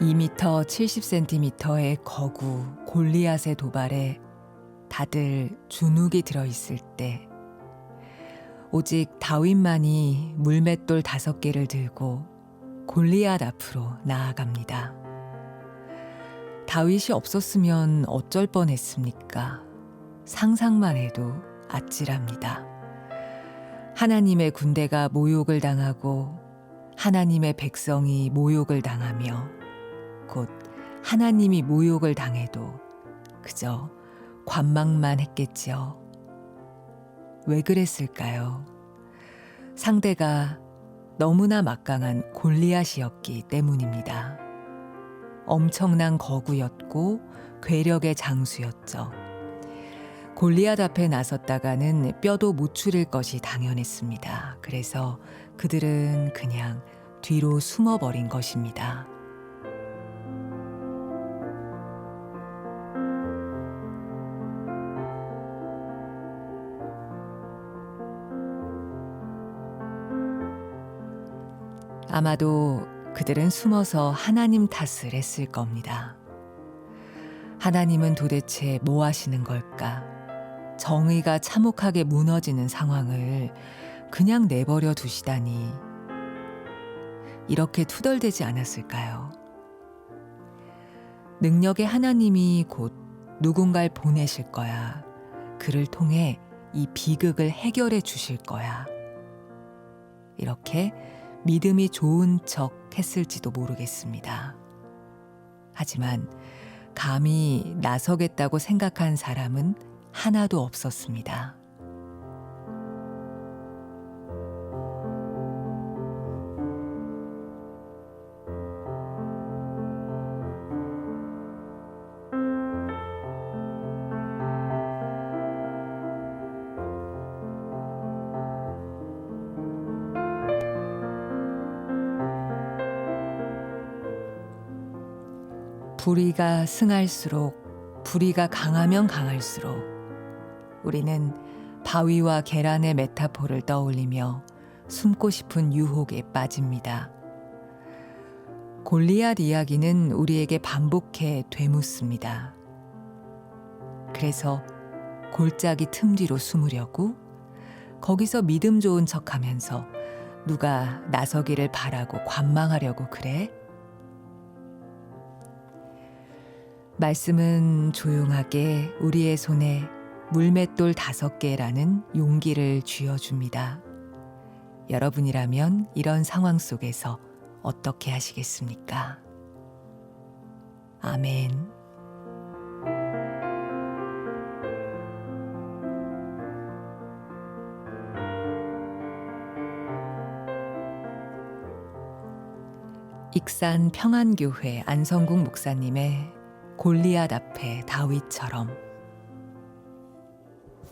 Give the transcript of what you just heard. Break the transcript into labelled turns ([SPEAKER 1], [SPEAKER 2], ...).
[SPEAKER 1] 2m 70cm의 거구 골리앗의 도발에 다들 주눅이 들어 있을 때 오직 다윗만이 물맷돌 다섯 개를 들고 골리앗 앞으로 나아갑니다. 다윗이 없었으면 어쩔 뻔했습니까? 상상만 해도 아찔합니다. 하나님의 군대가 모욕을 당하고 하나님의 백성이 모욕을 당하며 곧 하나님이 모욕을 당해도 그저 관망만 했겠지요. 왜 그랬을까요? 상대가 너무나 막강한 골리앗이었기 때문입니다. 엄청난 거구였고 괴력의 장수였죠. 골리앗 앞에 나섰다가는 뼈도 못 추릴 것이 당연했습니다. 그래서 그들은 그냥 뒤로 숨어버린 것입니다. 아마도 그들은 숨어서 하나님 탓을 했을 겁니다. 하나님은 도대체 뭐 하시는 걸까? 정의가 참혹하게 무너지는 상황을 그냥 내버려 두시다니. 이렇게 투덜대지 않았을까요? 능력의 하나님이 곧 누군가를 보내실 거야. 그를 통해 이 비극을 해결해 주실 거야. 이렇게 믿음이 좋은 척 했을지도 모르겠습니다. 하지만 감히 나서겠다고 생각한 사람은 하나도 없었습니다. 불의가 승할수록 불의가 강하면 강할수록 우리는 바위와 계란의 메타포를 떠올리며 숨고 싶은 유혹에 빠집니다. 골리앗 이야기는 우리에게 반복해 되묻습니다. 그래서 골짜기 틈 뒤로 숨으려고 거기서 믿음 좋은 척 하면서 누가 나서기를 바라고 관망하려고 그래? 말씀은 조용하게 우리의 손에 물맷돌 다섯 개라는 용기를 쥐어줍니다. 여러분이라면 이런 상황 속에서 어떻게 하시겠습니까? 아멘. 익산 평안교회 안성국 목사님의 골리앗 앞에 다윗처럼